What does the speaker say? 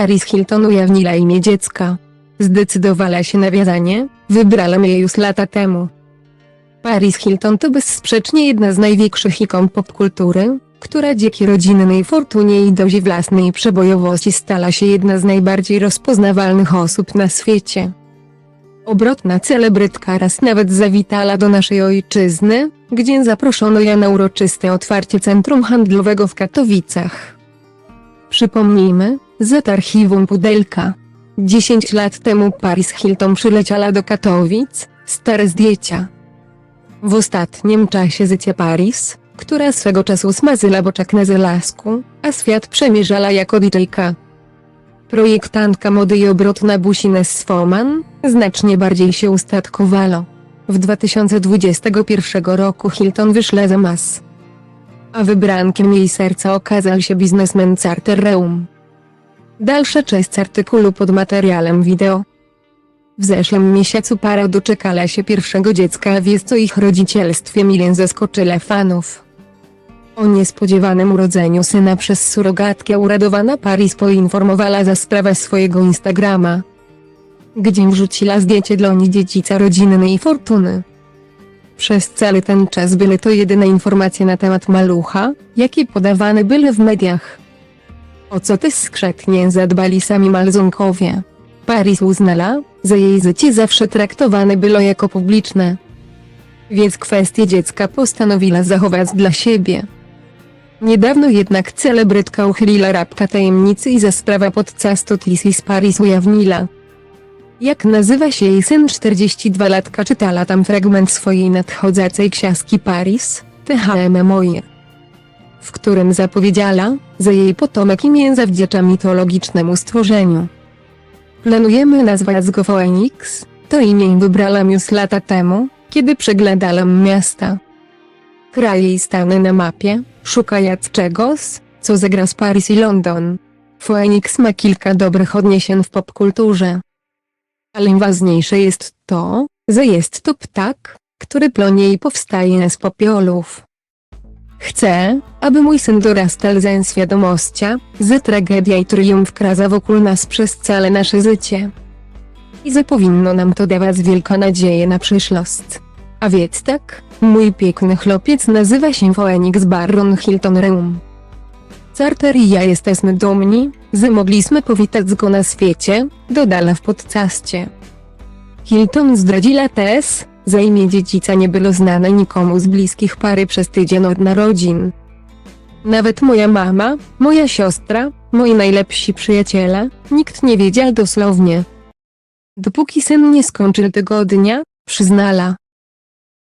Paris Hilton ujawniła imię dziecka. Zdecydowała się na wiązanie, wybrałem je już lata temu. Paris Hilton to bezsprzecznie jedna z największych ikon popkultury, która dzięki rodzinnej fortunie i dozie własnej przebojowości stała się jedna z najbardziej rozpoznawalnych osób na świecie. Obrotna celebrytka raz nawet zawitała do naszej ojczyzny, gdzie zaproszono ją na uroczyste otwarcie centrum handlowego w Katowicach. Przypomnijmy, z archiwum Pudelka. 10 lat temu Paris Hilton przyleciała do Katowic, stare zdjęcia. W ostatnim czasie życia Paris, która swego czasu smazyla boczek na zelasku, a świat przemierzała jako DJ-ka. Projektantka mody i obrotna Busines Swoman, znacznie bardziej się ustatkowała. W 2021 roku Hilton wyszła za mas. A wybrankiem jej serca okazał się biznesmen Carter Reum. Dalsza część artykułu pod materiałem wideo. W zeszłym miesiącu para doczekała się pierwszego dziecka, a wiec o ich rodzicielstwie milien zaskoczyła fanów. O niespodziewanym urodzeniu syna przez surogatkę uradowana Paris poinformowała za sprawę swojego Instagrama, gdzie wrzuciła zdjęcie niej dziedzica rodzinnej fortuny. Przez cały ten czas były to jedyne informacje na temat malucha, jakie podawane były w mediach. O co też skrzętnie zadbali sami Malzonkowie. Paris uznała, że jej życie zawsze traktowane było jako publiczne. Więc kwestię dziecka postanowiła zachować dla siebie. Niedawno jednak celebrytka uchyliła rapka tajemnicy i za sprawę podczas Totlisi z Paris ujawniła. Jak nazywa się jej syn 42-latka czytała tam fragment swojej nadchodzącej książki Paris, THM Moje w którym zapowiedziała, że jej potomek imię zawdzięcza mitologicznemu stworzeniu. Planujemy nazwać go Phoenix, to imię wybrałam już lata temu, kiedy przeglądałam miasta. Kraje i stany na mapie, szukając czegoś, co zagra z Paris i London. Phoenix ma kilka dobrych odniesień w popkulturze. Ale ważniejsze jest to, że jest to ptak, który plonie i powstaje z popiolów. Chcę, aby mój syn dorastał ze świadomością, że tragedia i triumf kraza wokół nas przez całe nasze życie. I że powinno nam to dawać wielką nadzieję na przyszłość. A więc tak, mój piękny chłopiec nazywa się Phoenix Baron Hilton Reum. Carter i ja jesteśmy dumni, że mogliśmy powitać go na świecie, dodala w podcaście. Hilton zdradziła też, imię dziedzica nie było znane nikomu z bliskich pary przez tydzień od narodzin. Nawet moja mama, moja siostra, moi najlepsi przyjaciele, nikt nie wiedział dosłownie. Dopóki syn nie skończył tygodnia, przyznala,